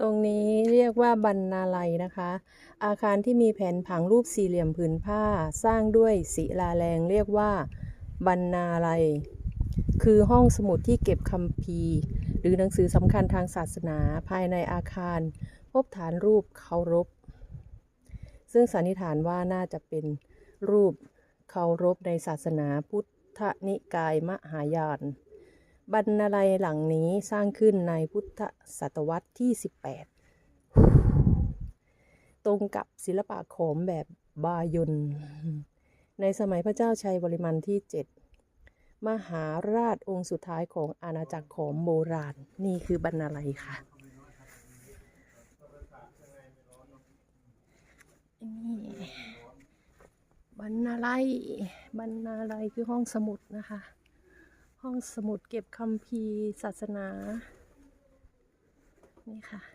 ตรงนี้เรียกว่าบรรณาลัยนะคะ อาคารที่มีแผนผังรูปสี่เหลี่ยมผืนผ้า สร้างด้วยศิลาแรงเรียกว่าบรรณาลัย คือห้องสมุดที่เก็บคัมภีร์ หรือหนังสือสำคัญทางศาสนาภายในอาคาร พบฐานรูปเคารพ ซึ่งสันนิษฐานว่าน่าจะเป็นรูปเคารพในศาสนาพุทธนิกายมหายาน บรรณาลัยหลังนี้สร้างขึ้นในพุทธศตวรรษที่ 18 ตรงกับศิลปะโขมแบบบายนในสมัยพระเจ้าชัยวริมันที่ 7 มหาราชองค์สุดท้ายของอาณาจักรโขมโบราณ นี่คือบรรณาลัยค่ะนี่บรรณาลัยบรรณาลัยคือห้องสมุดนะคะ องสมุดเก็บคัมภีร์ศาสนา นี่ค่ะ